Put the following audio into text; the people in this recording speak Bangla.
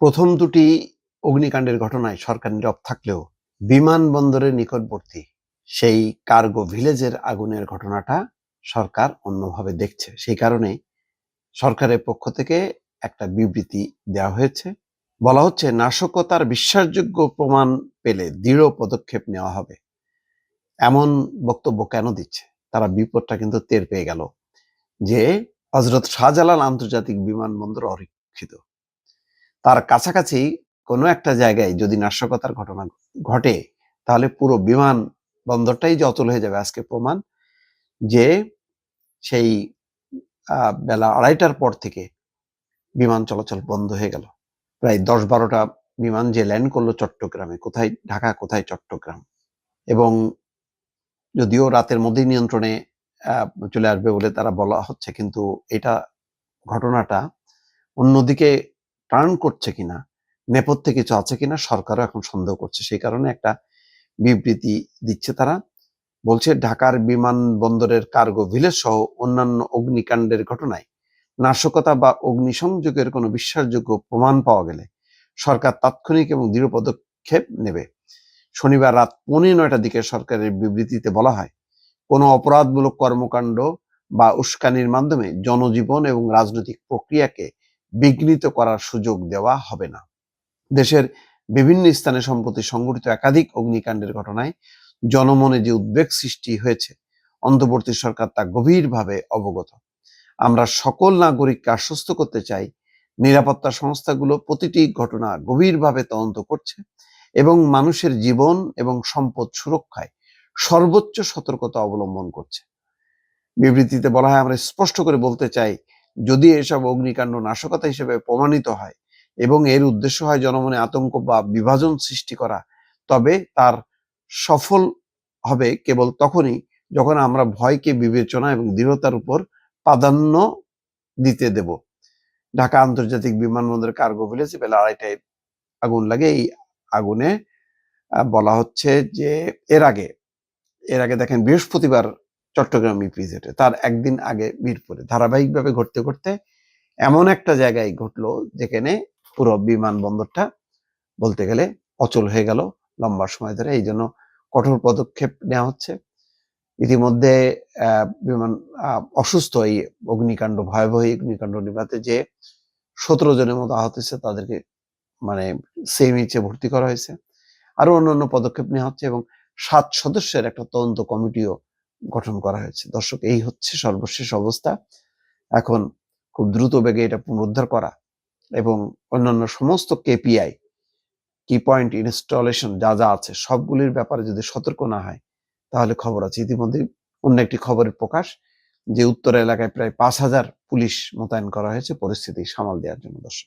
প্রথম দুটি অগ্নিকাণ্ডের ঘটনায় সরকার নীরব থাকলেও বিমানবন্দরের নিকটবর্তী সেই কার্গো ভিলেজের আগুনের ঘটনাটা সরকার অন্যভাবে দেখছে। সেই কারণে সরকারের পক্ষ থেকে একটা বিবৃতি দেওয়া হয়েছে। বলা হচ্ছে, নাশকতার বিশ্বাসযোগ্য প্রমাণ পেলে দৃঢ় পদক্ষেপ নেওয়া হবে। এমন বক্তব্য কেন দিচ্ছে? তারা বিপদটা কিন্তু টের পেয়ে গেল যে হজরত শাহজালাল আন্তর্জাতিক বিমানবন্দর অরক্ষিত। তার কাছাকাছি কোনো একটা জায়গায় যদি নাশকতার ঘটনা ঘটে, তাহলে পুরো বিমান বন্দরটাই অচল হয়ে যাবে। আজকে প্রমাণ যে সেই বেলা আড়াইটার পর থেকে বিমান চলাচল বন্ধ হয়ে গেল। প্রায় দশ বারোটা বিমান যে ল্যান্ড করল চট্টগ্রামে, কোথায় ঢাকা, কোথায় চট্টগ্রাম। এবং যদিও রাতের মধ্যেই নিয়ন্ত্রণে চলে আসবে বলে তারা বলা হচ্ছে, কিন্তু এটা ঘটনাটা অন্যদিকে টার্ন করছে কিনা, নেপথ্যে কিছু আছে কিনা, সরকারও এখন সন্দেহ করছে। সেই কারণে একটা বিবৃতি দিচ্ছে তারা। বলছে, ঢাকার বিমানবন্দরের কার্গো, ভিলেজ সহ অন্যান্য অগ্নিকাণ্ডের ঘটনায় নাশকতা বা অগ্নিসংযোগের কোনো বিশ্বাসযোগ্য প্রমাণ পাওয়া গেলে সরকার তাৎক্ষণিক এবং দৃঢ় পদক্ষেপ নেবে। শনিবার রাত পৌনে নয়টার দিকে সরকারের বিবৃতিতে বলা হয়, কোনো অপরাধমূলক কর্মকাণ্ড বা উস্কানির মাধ্যমে জনজীবন এবং রাজনৈতিক প্রক্রিয়াকে বিঘ্নিত করার সুযোগ দেওয়া হবে না। দেশের বিভিন্ন স্থানে সম্প্রতি সংঘটিত একাধিক অগ্নিকাণ্ডের ঘটনায় জনমনে যে উদ্বেগ সৃষ্টি হয়েছে, অন্তর্বর্তী সরকার তা গভীরভাবে অবগত। আমরা সকল নাগরিককে আশ্বস্ত করতে চাই, নিরাপত্তা সংস্থাগুলো প্রতিটি ঘটনা গভীরভাবে তদন্ত করছে এবং মানুষের জীবন এবং সম্পদ সুরক্ষায় সর্বোচ্চ সতর্কতা অবলম্বন করছে। বিবৃতিতে বলা হয়, আমরা স্পষ্ট করে বলতে চাই যদি এসব অগ্নিকাণ্ড নাশকতা হিসেবে প্রমাণিত হয় এবং এর উদ্দেশ্য হয় জনমনে আতঙ্ক বা বিভাজন সৃষ্টি করা, তবে তার সফল হবে কেবল তখনই যখন আমরা ভয়কে বিবেচনা এবং দৃঢ়তার উপর প্রাধান্য দিতে দেব। ঢাকা আন্তর্জাতিক বিমানবন্দর কার্গো ভিলেজে বেলা আড়াইটায় আগুন লাগে। এই আগুনে বলা হচ্ছে যে এর আগে এর আগে দেখেন বৃহস্পতিবার চট্টগ্রাম ইপিজেটে তার একদিন আগে মিরপুরে। ধারাবাহিকভাবে ঘটতে ঘটতে এমন একটা জায়গায় ঘটলো যেখানে পুরো বিমানবন্দরটা বলতে গেলে অচল হয়ে গেল লম্বা সময় ধরে। এই জন্য কঠোর পদক্ষেপ নেওয়া হচ্ছে। ইতিমধ্যে বিমান অসুস্থ এই অগ্নিকাণ্ড, ভয়াবহ অগ্নিকাণ্ড নিভাতে যে সতেরো জনের মতো আহত হয়েছে, তাদেরকে মানে সেমিচে ভর্তি করা হয়েছে। আরও অন্যান্য পদক্ষেপ নেওয়া হচ্ছে এবং সাত সদস্যের একটা তদন্ত কমিটিও গঠন করা হয়েছে। দর্শক, এই হচ্ছে সর্বশেষ অবস্থা। এখন খুব দ্রুত বেগে এটা পুনরুদ্ধার করা এবং অন্যান্য সমস্ত কেপিআই কি পয়েন্ট ইনস্টলেশন যা যা আছে, সবগুলির ব্যাপারে যদি সতর্ক না হয়, তাহলে খবর আছে। ইতিমধ্যে অন্য একটি খবরের প্রকাশ যে উত্তর এলাকায় প্রায় পাঁচ হাজার পুলিশ মোতায়েন করা হয়েছে। পরিস্থিতি সামাল দেওয়ার জন্য দর্শক।